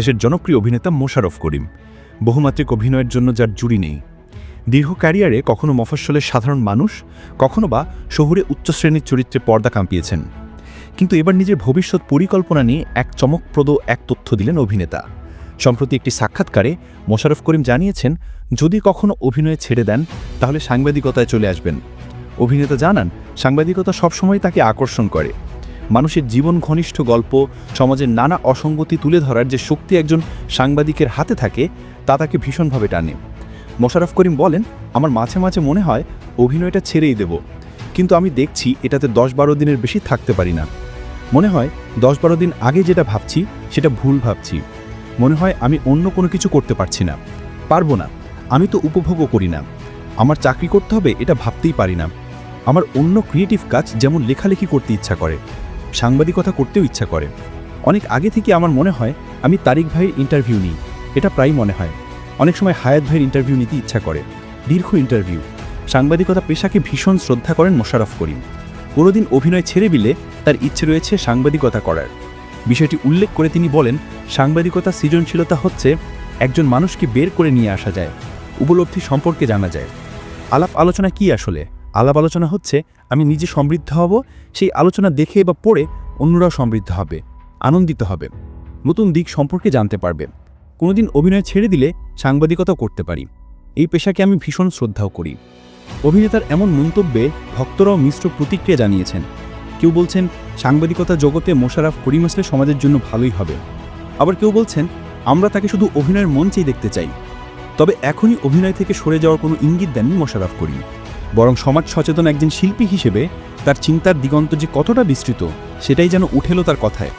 দেশের জনপ্রিয় অভিনেতা মোশারফ করিম, বহুমাত্রিক অভিনয়ের জন্য যার জুড়ি নেই। দীর্ঘ ক্যারিয়ারে কখনো মফস্বলের সাধারণ মানুষ, কখনো বা শহুরে উচ্চশ্রেণীর চরিত্রে পর্দা কাঁপিয়েছেন। কিন্তু এবার নিজের ভবিষ্যৎ পরিকল্পনা নিয়ে এক চমকপ্রদ এক তথ্য দিলেন অভিনেতা। সম্প্রতি একটি সাক্ষাৎকারে মোশারফ করিম জানিয়েছেন, যদি কখনো অভিনয় ছেড়ে দেন, তাহলে সাংবাদিকতায় চলে আসবেন। অভিনেতা জানান, সাংবাদিকতা সবসময় তাকে আকর্ষণ করে। মানুষের জীবন ঘনিষ্ঠ গল্প, সমাজের নানা অসঙ্গতি তুলে ধরার যে শক্তি একজন সাংবাদিকের হাতে থাকে, তা তাকে ভীষণভাবে টানে। মোশারফ করিম বলেন, আমার মাঝে মাঝে মনে হয় অভিনয়টা ছেড়েই দেব, কিন্তু আমি দেখছি এটাতে দশ বারো দিনের বেশি থাকতে পারি না। মনে হয় দশ বারো দিন আগে যেটা ভাবছি, সেটা ভুল ভাবছি। মনে হয় আমি অন্য কোনো কিছু করতে পারছি না। পারব না। আমি তো উপভোগও করি না। আমার চাকরি করতে হবে এটা ভাবতেই পারি না। আমার অন্য ক্রিয়েটিভ কাজ যেমন লেখালেখি করতে ইচ্ছা করে। সাংবাদিকতা করতেও ইচ্ছা করে। অনেক আগে থেকে আমার মনে হয়, আমি তারিক ভাইয়ের ইন্টারভিউ নিই। এটা প্রায় মনে হয়। অনেক সময় হায়াত ভাইয়ের ইন্টারভিউ নিতে ইচ্ছা করে। দীর্ঘ ইন্টারভিউ সাংবাদিকতা পেশাকে ভীষণ শ্রদ্ধা করেন মোশারফ করিম। কোনোদিন অভিনয় ছেড়ে দিলে তার ইচ্ছে রয়েছে সাংবাদিকতা করার। বিষয়টি উল্লেখ করে তিনি বলেন, সাংবাদিকতা সৃজনশীলতা হচ্ছে একজন মানুষকে বের করে নিয়ে আসা যায়। উপলব্ধি সম্পর্কে জানা যায়। আলাপ আলোচনা কি আসলে? আলাপ আলোচনা হচ্ছে, আমি নিজে সমৃদ্ধ হব, সেই আলোচনা দেখে বা পড়ে অন্যরাও সমৃদ্ধ হবে, আনন্দিত হবে, নতুন দিক সম্পর্কে জানতে পারবে। কোনোদিন অভিনয় ছেড়ে দিলে সাংবাদিকতাও করতে পারি। এই পেশাকে আমি ভীষণ শ্রদ্ধাও করি। অভিনেতার এমন মন্তব্যে ভক্তরাও মিশ্র প্রতিক্রিয়া জানিয়েছেন। কেউ বলছেন, সাংবাদিকতা জগতে মোশাররফ করিম আসলে সমাজের জন্য ভালোই হবে। আবার কেউ বলছেন, আমরা তাকে শুধু অভিনয়ের মঞ্চেই দেখতে চাই। তবে এখনই অভিনয় থেকে সরে যাওয়ার কোনো ইঙ্গিত দেননি মোশাররফ করিম। বরং সমাজ সচেতন একজন শিল্পী হিসেবে তার চিন্তার দিগন্ত যে কতটা বিস্তৃত, সেটাই যেন উঠেল তার কথায়।